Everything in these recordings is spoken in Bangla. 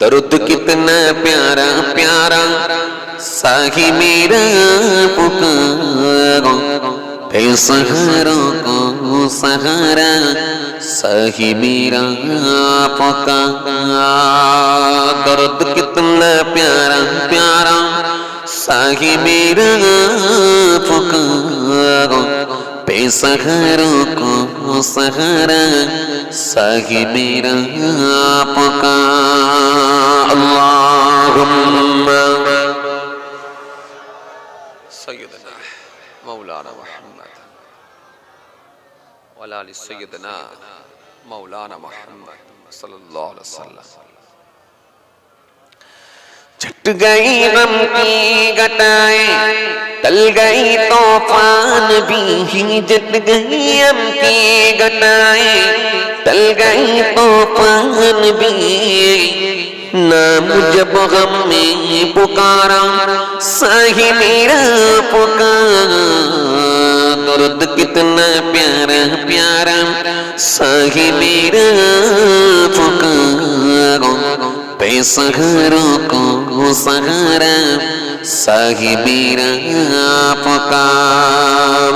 दर्द कितना प्यारा प्यारा साही मेरा पुकारो बेसहारों को सहारा सही मेरा पुकारा दर्द कितना प्यारा प्यारा साही मेरा पुकारो बेसहारों को सहारा साहि मेरा आपका अल्लाहुम्मा सैयदना मौलाना मोहम्मद वलाली सैयदना मौलाना मोहम्मद सल्लल्लाहु अलैहि वसल्लम छट गई गम की घटाए टल गई तूफ़ान भी ही जट गई गम की घटाए टल गई तूफ़ान भी। नाम जब गम में पुकारा, सही मेरा पुकार, दर्द कितना प्यारा प्यारा, सही मेरा पुकार। बेसहारों को সাহারা সাহিবেরা পকা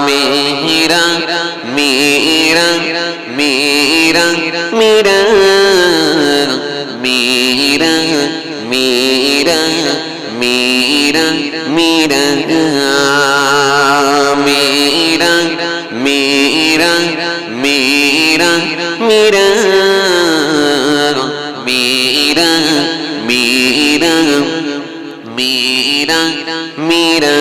মেরা মেরা মেরা মেরা মেরা মেরা মেরা মেরা মেরা মেরা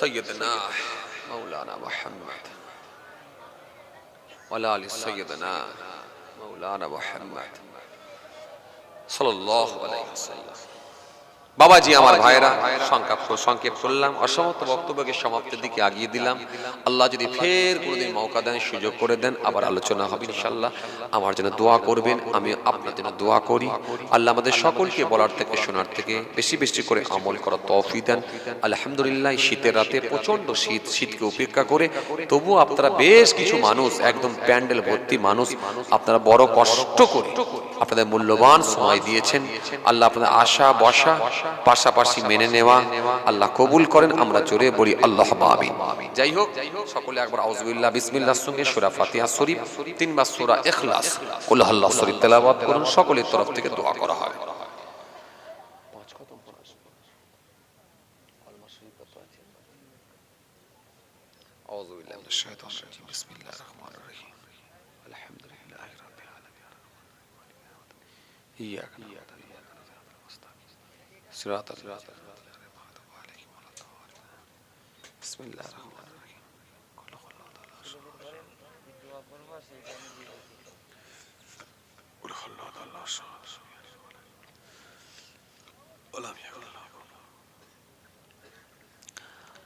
سيدنا مولانا محمد ولا لسيدنا مولانا محمد صلى الله عليه وسلم বাবাজি আমার ভাইরা সংক্ষেপ সংক্ষেপ করলাম। অসমস্ত বক্তব্যকে সমাপ্তির দিকে আগিয়ে দিলাম। আল্লাহ যদি ফের কোনোদিন মৌকা দেন, সুযোগ করে দেন, আবার আলোচনা হবে ইনশাল্লাহ আমার জন্য দোয়া করবেন, আমি আপনার জন্য দোয়া করি। আল্লাহ আমাদের সকলকে বলার থেকে, শোনার থেকে বেশি বেশি করে আমল করার তৌফি দেন। আলহামদুলিল্লাহ, শীতের রাতে প্রচণ্ড শীত, শীতকে উপেক্ষা করে তবুও আপনারা বেশ কিছু মানুষ, একদম প্যান্ডেল ভর্তি মানুষ, আপনারা বড় কষ্ট করে আপনাদের মূল্যবান সময় দিয়েছেন। আল্লাহ আপনাদের আশা, বসা পাশাপাশি মেনে নেওয়া আল্লাহ কবুল করেন আমরা জোরে বলি আল্লাহ আমিন যাই হোক সকলে একবার আউজুবিল্লাহ বিসমিল্লাহর সঙ্গে সূরা ফাতিহা শরীফ তিনবার সূরা ইখলাস কুল আল্লাহ শরীফ তেলাওয়াত করুন সকলের তরফ থেকে দোয়া করা হয় أعوذ بالله من الشيطان الرجيم بسم الله الرحمن الرحيم الحمد لله رب العالمين إياك نعبد وإياك نستعين صراط بسم الله الرحمن الرحيم قل هو الله الله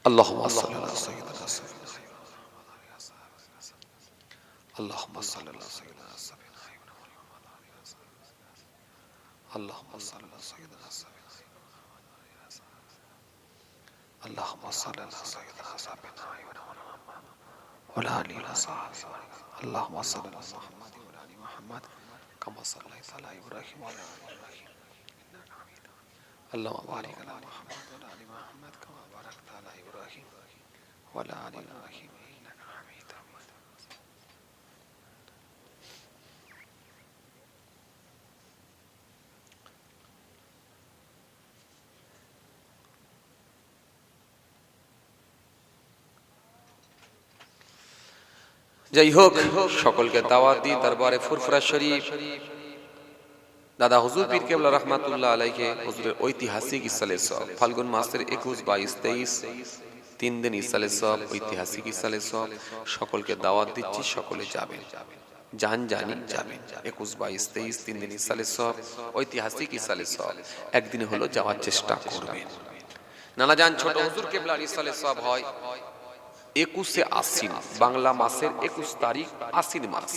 اللهم صل على سيدنا سيدنا اللهم صل على سيدنا سيدنا اللهم صل على سيدنا سيدنا اللهم صل على سيدنا سيدنا وعلى آله وصحبه اللهم صل على محمد وعلى محمد كما صليت على إبراهيم وعلى آل إبراهيم. إنك حميد. اللهم بارك على محمد وعلى آل محمد كما باركت على إبراهيم وعلى آل إبراهيم. যাই হোক, সকলকে দাওয়াত দিই দরবারে ফুরফুরা শরীফ। দাদা হুজুর পীর কেবলা রহমাতুল্লাহ আলাইকে হুজুরের ঐতিহাসিক ইসালে সব। ফাল্গুন মাসের একুশ বাইশ তেইশ, তিন দিন ইসালে সব, ঐতিহাসিক ইসালে সব। সকলকে দাওয়াত দিচ্ছি, সকলে যাবেন। জান জানি যাবেন। একুশ বাইশ তেইশ, তিন দিন ইসালে সব, ঐতিহাসিক ইসালে সব। একদিন হলো যাওয়ার চেষ্টা করবেন। নানা যান ছোট হুজুর কেবলার ইসালে সব হয়। একুশে আশ্বিন, বাংলা মাসের একুশ তারিখ, আশ্বিন মাস।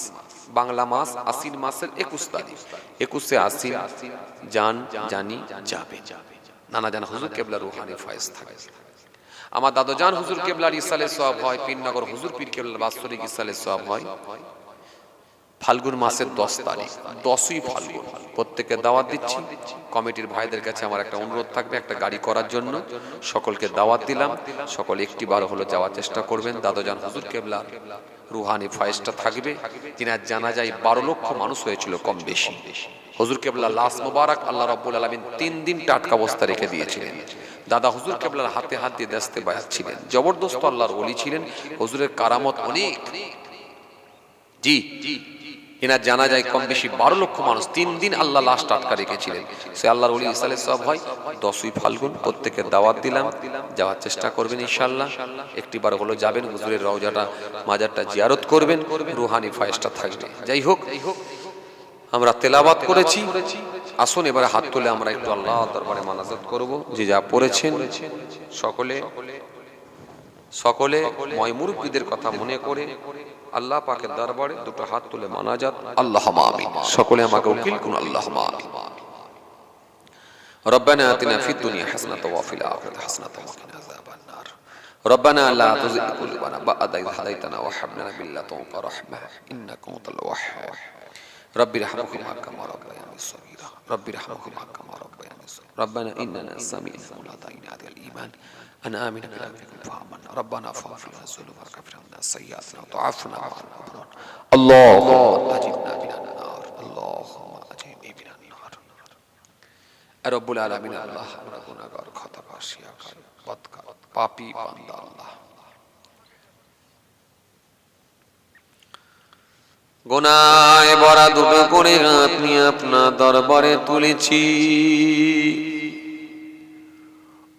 বাংলা মাস আশ্বিন মাসের একুশ তারিখ। একুশে আশ্বিন, জান, জানি, যাবে। নানা জান, হুজুর কেবলা রুহানি ফয়েজ থাকে। আমার দাদুজান হুজুর কেবলার ইসালে সব হয়, পীরনগর হুজুর পীর কেবলার বাৎসরিক ইসালে সব হয়। ফাল্গুন মাসের দশ তারিখ। দশই ফাল্গুন। প্রত্যেককে দাওয়াত দিচ্ছি। কমিটির ভাইদের কাছে আমার একটা অনুরোধ থাকবে, একটা গাড়ি করার জন্য। সকলকে দাওয়াত দিলাম। সকল একটি বার হলো যাওয়ার চেষ্টা করবেন। দাদুজান হুজুর কেবলা, রুহানি ফয়েজটা থাকবে। তিনার জানা যায় বারো লক্ষ মানুষ হয়েছিল কম বেশি। হুজুর কেবলা লাস মোবারক আল্লাহ রব্বুল আলমিন তিন দিন টাটকা অবস্থা রেখে দিয়েছিলেন। দাদা হুজুর কেবলার হাতে হাত দিয়ে দেশতে বায়াচ্ছিলেন জবরদস্ত আল্লাহর ওলি ছিলেন। হুজুরের কারামত অনেক। জি জি। এনার জানা যায় কম বেশি বারো লক্ষ মানুষ তিন দিন আল্লাহ লাশ টাটকা রেখেছিলেন সে আল্লাহর ওলি ইসালে সব হয় দশই ফাল্গুন প্রত্যেকের দাওয়াত দিলাম যাওয়ার চেষ্টা করবেন ইনশাল্লাহ একটি বার হলো যাবেন হুজুরের রওজাটা মাজারটা জিয়ারত করবেন রুহানি ফয়েসটা থাকবে যাই হোক আমরা তেলাবাত করেছি আসুন এবারে হাত তুলে আমরা একটু আল্লাহ দরবারে মানাজাত করব যে যা পড়েছেন সকলে সকলে ময়মুরব্বীদের কথা মনে করে আল্লাহ পাকের দরবারে দুটো হাত তুলে মানাজাত আল্লাহ আমিন সকলে আমাকে উকিল কোন আল্লাহ আমিন ربنا آتنا في الدنيا حسنة وفي الآخرة حسنة وقنا عذاب النار ربنا لا تزغ قلوبنا بعد إذ هديتنا وهب لنا من لدنك رحمة إنك أنت الوهاب رب ارحمهما كما ربياني صغيرا رب ارحمهما كما ربياني صغيرا ربنا إننا سمعنا منادى ينادي الإيمان أن آمن بربكم فآمنا ربنا فاغفر لنا ذنوبنا وكفر عنا سيئاتنا وتعافنا مع الأبرار اللهم أجرنا من النار اللهم أجرني من النار রব্বুল আলমিন আল্লাহ আমরা গুনাহগার খতাকার শিয়াকার বদকার পাপী বান্দা আল্লাহ গোনায় বড়া দুটো করে আপনি আপনার দরবারে তুলেছি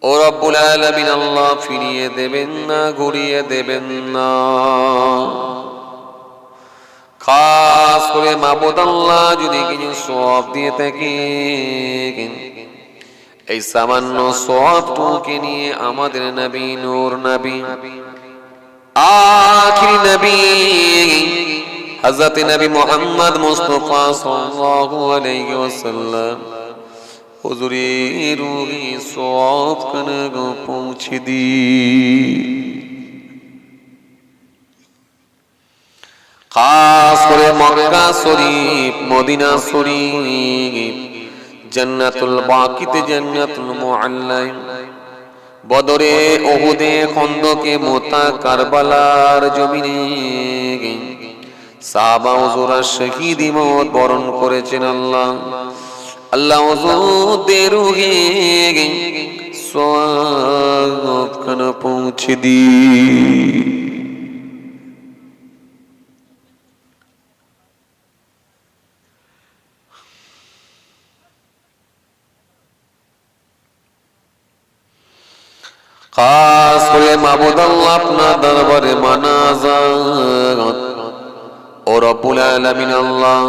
ও রব্বুল আলামিন আল্লাহ ফিরিয়ে দেবেন না, ঘুরিয়ে দেবেন না। খাস করে আল্লাহ যদি কিছু সব দিয়ে থাকি, এই সামান্য সবটুকে নিয়ে আমাদের নবী নূর নবী, আখির নবী, হযরত নবী মোহাম্মদ মুস্তাফা সাল্লাল্লাহু আলাইহি ওয়াসাল্লাম হুজুরের রুহি সব কানে গো পৌঁছে দি। খাস করে মক্কা শরীফ, মদিনা শরীফ, জান্নাতুল বাকিতে জান্নাতুল মুআল্লাই বদরে ওহুদে খন্দকে মোতা কারবালার জমিনে। সাহাবা হুজুরা শহীদ মত বরণ করেছেন আল্লাহ। আল্লাহ রুহে সওয়াব পৌঁছে দি। খাস করে মাবুদ আল্লাহ আপনার দরবারে মানাজাত। ও রব্বুল আলামিন আল্লাহ।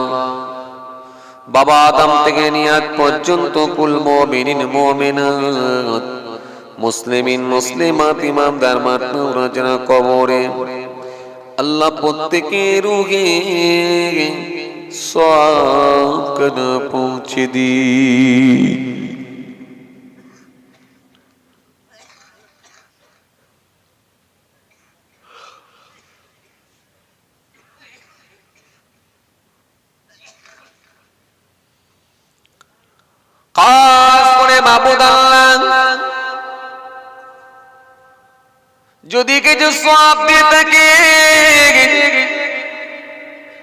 বাবা আদম থেকে নিয়াত পর্যন্ত কুল মুমিনিন, মুমিনাত। মুসলিমিন, মুসলিমাত, ইমামদার মাতনুরা রচনা কবরে। আল্লাহ প্রত্যেকে রুহে সব পৌঁছে দি খাস করে মাবুদ আল্লাহ। যদি কিছু সব দিয়ে থাকে,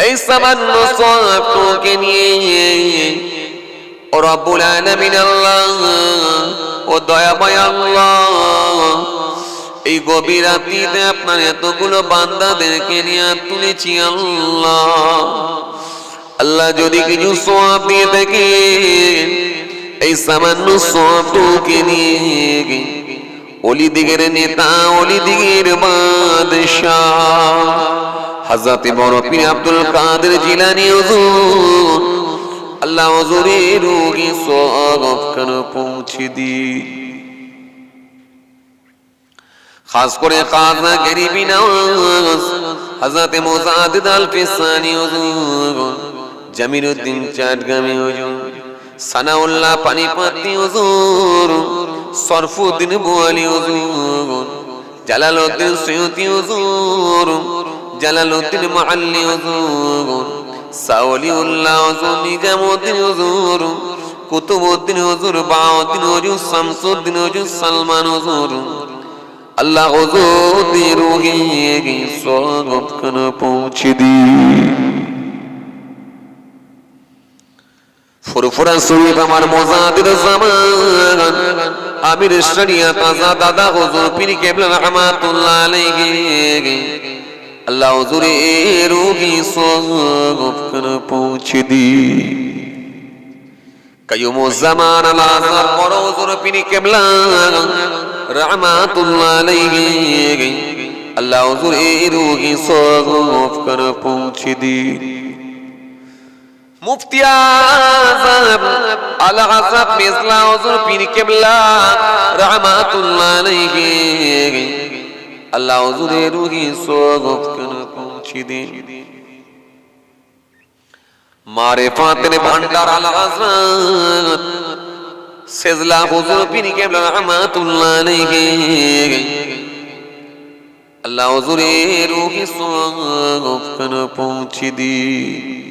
এই সামান্য সবটুকে নিয়ে ও রব্বুল আলামিন ও দয়াময় আল্লাহ, এই গভীর রাত্রিতে আপনার এতগুলো বান্দাদেরকে নিয়ে তুলেছি আল্লাহ। আল্লাহ যদি কিছু সব দিয়ে থাকে এই সামান্য সবটুকে নিয়ে অলি দিগের নেতা অলি দিগের বাদশাহ। হাজরতে বড় পীর আব্দুল কাদের জিলানী হুজুর, আল্লাহ হুজুরের রোগী সব কেন পৌঁছে দি খাস করে কাজা গরিবি নওয়াজ হযরত মুজাদ্দিদ আল ফিসানি হুজুর জামিরউদ্দিন চাটগামী হুজুর। সানাউল্লাহ পানিপাতি হুজুর, সরফুদ্দিন বুয়ালি হুজুর, জালালউদ্দিন সুয়ুতি হুজুর, জালালউদ্দিন মুআল্লি হুজুর সাউলিউল্লাহ হুজুর, নিজামউদ্দিন হুজুর, কুতুবউদ্দিন হুজুর বাউদ্দিন হুজুর, শামসুদ্দিন হুজুর, সালমান হুজুর। আল্লাহ হুজুর দি রুহি স্বাগত কর পৌঁছে দি ফুরফুরা শরীফ আমার মোজাদির জামান। আমির শরিয়া তাজা দাদা হুজুর পীর কেবলা রহমাতুল্লাহ আলাইহি। আল্লাহ হুজুরে রুহি স্বাগত কর পৌঁছে দি। কায়ুম জামান আলাজার বড় হুজুর পীর কেবলা রহমাতুল্লাহ আলাইহি। আল্লাহ হুজুরে রুহি স্বাগত কর পৌঁছে দি। মুফতি আযম আল আযব মিসলা হুজুর পীর কেবলা রাহমাতুল্লাহ আলাইহি। আল্লাহ হুজুরের রুহি সোগত কেন পৌঁছে দিন? মারেফাতের ভান্ডার আল হযরত সেজলা হুজুর পীর কেবলা রাহমাতুল্লাহ আলাইহি। আল্লাহ হুজুরের রুহি সোগত কেন পৌঁছে দিন?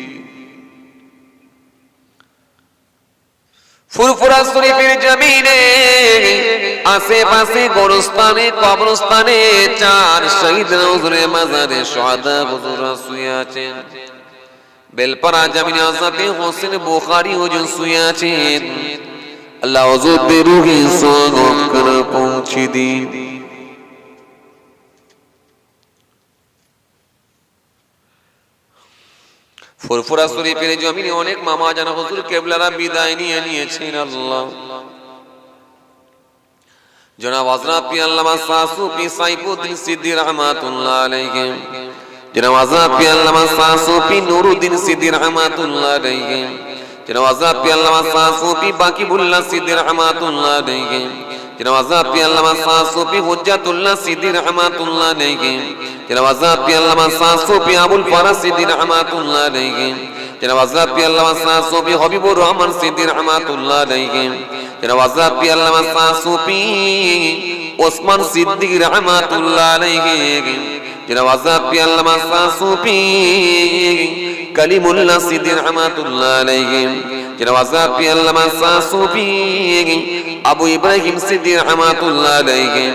ফুরফুরা শরীফের জমিনে, আশেপাশে গোরস্থানে, কবরস্থানে চার শহীদ নজরে মাজারে সোহাদা হুজুরা শুয়ে আছেন। বেলপাড়া জমিনে আসাতে হোসেন বুখারী হুজুর শুয়ে আছেন। আল্লাহ হুজুর রুহি সগম করে পৌঁছে দিন। ফুরফুরা শরীফের জমিনে অনেক মামা জানা হুজুর কেবলারা বিদায় নিয়ে নিয়েছেন আল্লাহ। জনাব হযরত পি আল্লামা সাসু পি সাইফুদ্দিন সিদ্দিক রহমাতুল্লাহ আলাইহি জনাব হযরত পি আল্লামা সাসু পি নুরুদ্দিন সিদ্দিক রহমাতুল্লাহ আলাইহি জনাব হযরত পি আল্লামা সাসু পি বাকিবুল্লাহ সিদ্দিক রহমাতুল্লাহ আলাইহি জনাব হযরত আল্লামা সাসু পি হুজ্জাতুল্লাহ সিদ্দিক রহমাতুল্লাহ আলাইহি। হযরত পি আল্লামা সাসু পি আবুল ফারাস সিদ্দিক রহমাতুল্লাহ আলাইহি। হযরত পি আল্লামা সাসু পি হবিবুর রহমান সিদ্দিক রহমাতুল্লাহ আলাইহি। হযরত পি আল্লামা সাসু পি ওসমান সিদ্দিক রহমাতুল্লাহ আলাইহি। হযরত পি আল্লামা সাসু পি কালিমুল্লাহ সিদ্দিক রহমাতুল্লাহ আলাইহি। হযরত পি আল্লামা আবু ইব্রাহিম সিদ্দিক রহমাতুল্লাহ আলাইহি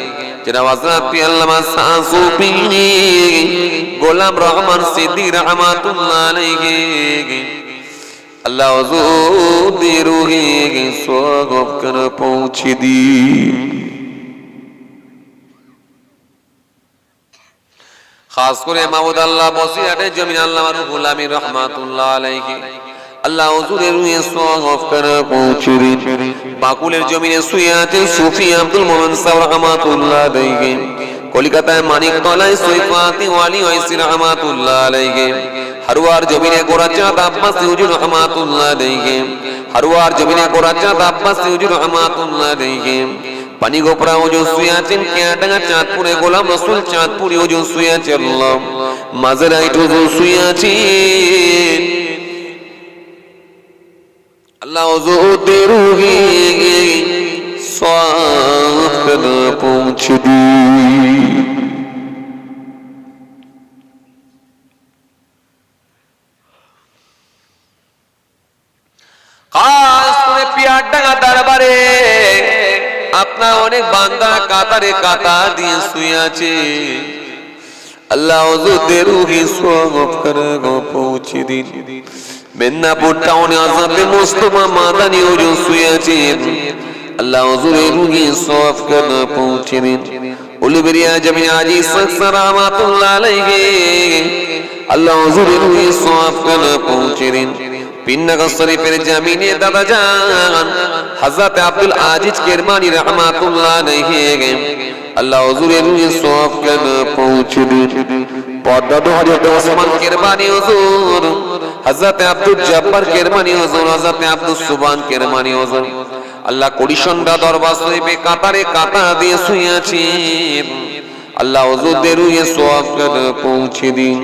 জনাব হযরত আল্লামা সাসু পি গোলাম রহমান সিদ্দিক রহমাতুল্লাহ আলাইহি। আল্লাহ হুজুর রুহি সোগব কর পৌঁছে দি? খাস করে মাহমুদ আল্লাহ বসিরাটের জমিন আল্লাহ রুহুল আমিন রহমাতুল্লাহ আলাইহি। আল্লাহ হুজুরের রুহে সোগব কর পৌঁছে দি বাকুলের জমিনে শুয়ে সুফি আব্দুল মোমেন সাহেব রহমাতুল্লাহ আলাইহি। কলকাতায় মানিকতলায় সৈফাতি ওয়ালি ওয়াইসি রহমাতুল্লাহ আলাইহি। হারুয়ার জমিনে গোরাচাঁদ আব্বাস হুজুর রহমাতুল্লাহ আলাইহি। হারুয়ার জমিনে গোরাচাঁদ আব্বাস হুজুর রহমাতুল্লাহ আলাইহি। পানি গোপরা আছেন কেয়াডাঙ্গা চাঁদপুরে গোলাম রসুল চাঁদপুরি শুয়ে আছেন। খাস করে পিয়ারডাঙ্গা দরবারে আপনার অনেক বান্দা কাতারে কাতার দিয়ে শুয়ে আল্লাহ হুজুরদের রুহি করে পৌঁছে দিন। মেদিনীপুর টাউনে আজাবে মুস্তফা মাদানি হুজুর শুয়ে আছেন আল্লাহ হুজুরের রুহি সোগব করে পৌঁছে দিন। উলবেরিয়া জমিন আজি সকসর রহমাতুল্লাহ আলাইহি। আল্লাহ হুজুরের রুহি সোগব করে পৌঁছে দিন। পিন্নাগর শরীফের জামিনে দাদা জান হযরত আব্দুল আজিজ কেরমানি রহমাতুল্লাহ আলাইহি। আল্লাহ হুজুরের রুহে সওয়াব কেন পৌঁছে দিন। পর্দা দো হুজুর হযরত আব্দুল জব্বার কেরমানি হুজুর হযরত আব্দুল সুবহান কেরমানি হুজুর আল্লাহ কড়িশনরা দরবার শরীফে কাতারে কাতা দিয়ে শুয়ে আছেন আল্লাহ হুজুরদের রুহে সওয়াব কেন পৌঁছে দিন।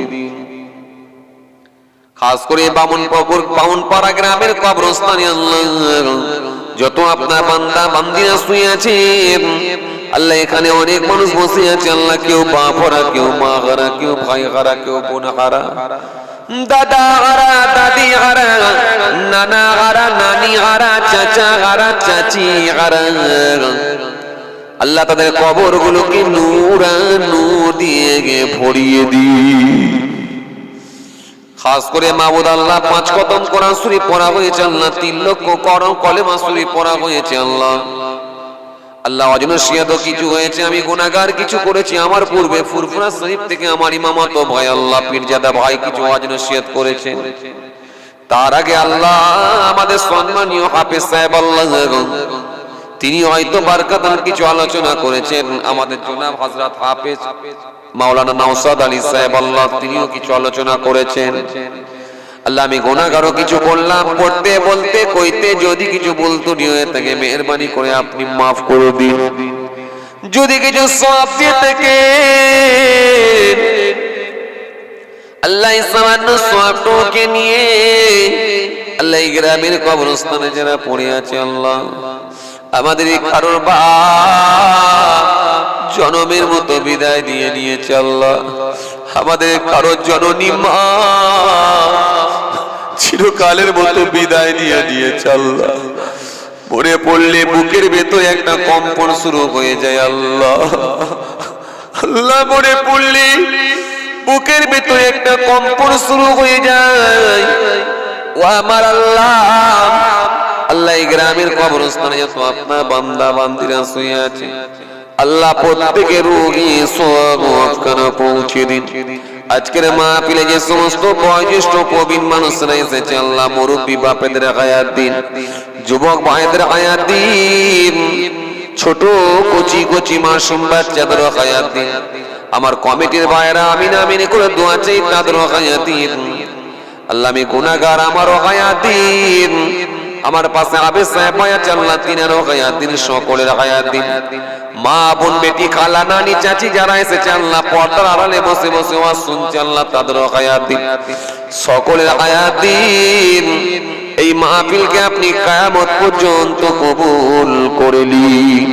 খাস করে বামুন পকর বামুন পাড়া গ্রামের কবরস্থানে আল্লাহ যত আপনার বান্দা, বান্দিরা শুয়ে আছেন আল্লাহ এখানে অনেক মানুষ বসে আছে। আল্লাহ কেউ বাপ হারা কেউ মা হারা কেউ ভাই হারা কেউ বোন হারা দাদা হারা, দাদি হারা, নানা হারা, নানি হারা, চাচা হারা, চাচি হারা। আল্লাহ তাদের কবর গুলোকে নূরা নূর দিয়ে ভরিয়ে দিই। খাস করে মাহবুদ আল্লাহ পাঁচ কদম কোরআন শরীফ পড়া হয়েছে আল্লাহ, তিন লক্ষ করম কলেমা শরীফ পড়া হয়েছে আল্লাহ। আল্লাহ অজনসিয়াত কিছু হয়েছে, আমি গুনাহগার কিছু করেছি আমার পূর্বে। ফুরফুরা শরীফ থেকে আমার ইমামত ভাই, আল্লাহ পীরজাদা ভাই কিছু অজনসিয়াত করেছেন তার আগে আল্লাহ আমাদের সম্মানীয় হাফেজ সাহেব আল্লাহ তিনি হয়তো বারকাতান কিছু আলোচনা করেছেন। আমাদের জনাব হযরত হাফেজ মাওলানা নওসাদ আলী সাহেব আল্লাহ তিনিও কিছু আলোচনা করেছেন। আল্লাহ, আমি গোনাগারও কিছু করলাম পড়তে, বলতে, কইতে, যদি কিছু বলতো হয়ে থাকে মেহরবানি করে আপনি মাফ করে দিন। যদি কিছু সব দিয়ে থাকে, আল্লাহ সামান্য সবটুকে নিয়ে আল্লাহ গ্রামের কবরস্থানে যারা পড়ে আছে, আল্লাহ, আমাদের কারোর বাপ জনমের মতো বিদায় দিয়ে নিয়েছে, আল্লাহ। আমাদের কারোর জননী মা চিরকালের মতো বিদায় দিয়ে দিয়েছে আল্লাহ। পড়ে পড়লে বুকের ভেতরে একটা কম্পন শুরু হয়ে যায় আল্লাহ। আল্লাহ। পড়ে পড়লে বুকের ভেতরে একটা কম্পন শুরু হয়ে যায়। ও আমার আল্লাহ আল্লাহ এই গ্রামের কবরস্থানে যত আপনার বান্দা বান্দিরা শুয়ে আছে আল্লাহ প্রত্যেকের রোগী সোয়াগানা পৌঁছে দিন। আজকের মাহফিলে যে সমস্ত বয়োজ্যেষ্ঠ প্রবীণ মানুষরা এসেছে আল্লাহ মুরব্বী বাপেদের হায়াত দিন, যুবক ভাইদের হায়াত দিন, ছোট কচি কচি মাসুম বাচ্চাদের হায়াত দিন। আমার কমিটির ভাইরা আমি না আমিন করে দোয়া চাই তাদের হায়াত দিন। আল্লাহ, আমি গুনাহগার আমারও হায়াত দিন। আমার পাশে আবে সাহেব হায়াত আল্লাহ তিনারও হায়াত দিন, সকলের হায়াত দিন। মা বোন বেটি খালা নানি চাচি যারা এসেছে, আল্লাহ পর্দার আড়ালে বসে বসে ওয়াজ শুনছে, আল্লাহ তাদেরও হায়াত দিন। সকলের হায়াত দিন। এই মাহফিলকে আপনি কায়ামত পর্যন্ত কবুল করে নিন।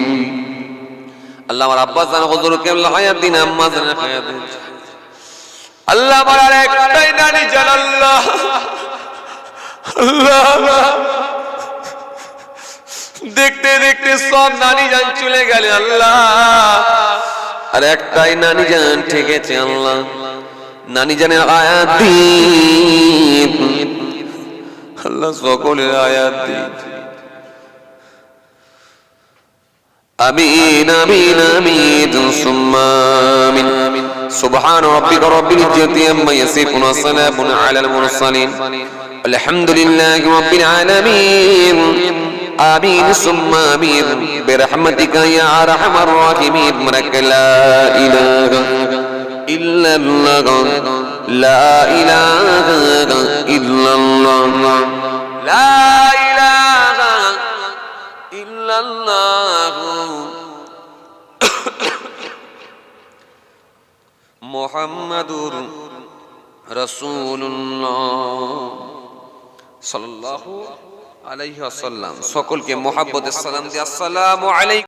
আল্লাহ আমার আব্বাস জান হুজুর কেমন হায়াত দিন, আম্মা জান হায়াত দিন। আল্লাহ আমার একটাই নানি জান আল্লাহ আল্লাহ। দেখতে দেখতে সব নানি যান চলে গেল, আল্লাহ। আর একটাই নানি যান ঠেকেছে, আল্লাহ। নানি জানে আয়াত আল্লাহ সকলে আয়াত আমিন আমিন আমিন, সুম্মা সুবহান রাব্বিকা রাব্বিল ইজ্জাতি আম্মা ইয়াসিফুন ওয়া সালামুন আলাল মুরসালিন। আলহামদুলিল্লাহি রাব্বিল আলামিন। آمين ثم آمين. برحمتك يا رحم الراحمين. منك لا إله إلا الله لا إله إلا الله لا إله إلا الله. محمد رسول الله صلى الله عليه وسلم আলাইহি আসাল্লাম সকলকে মোহাব্বতের সালাম দিয়ে আসসালামু আলাইকুম।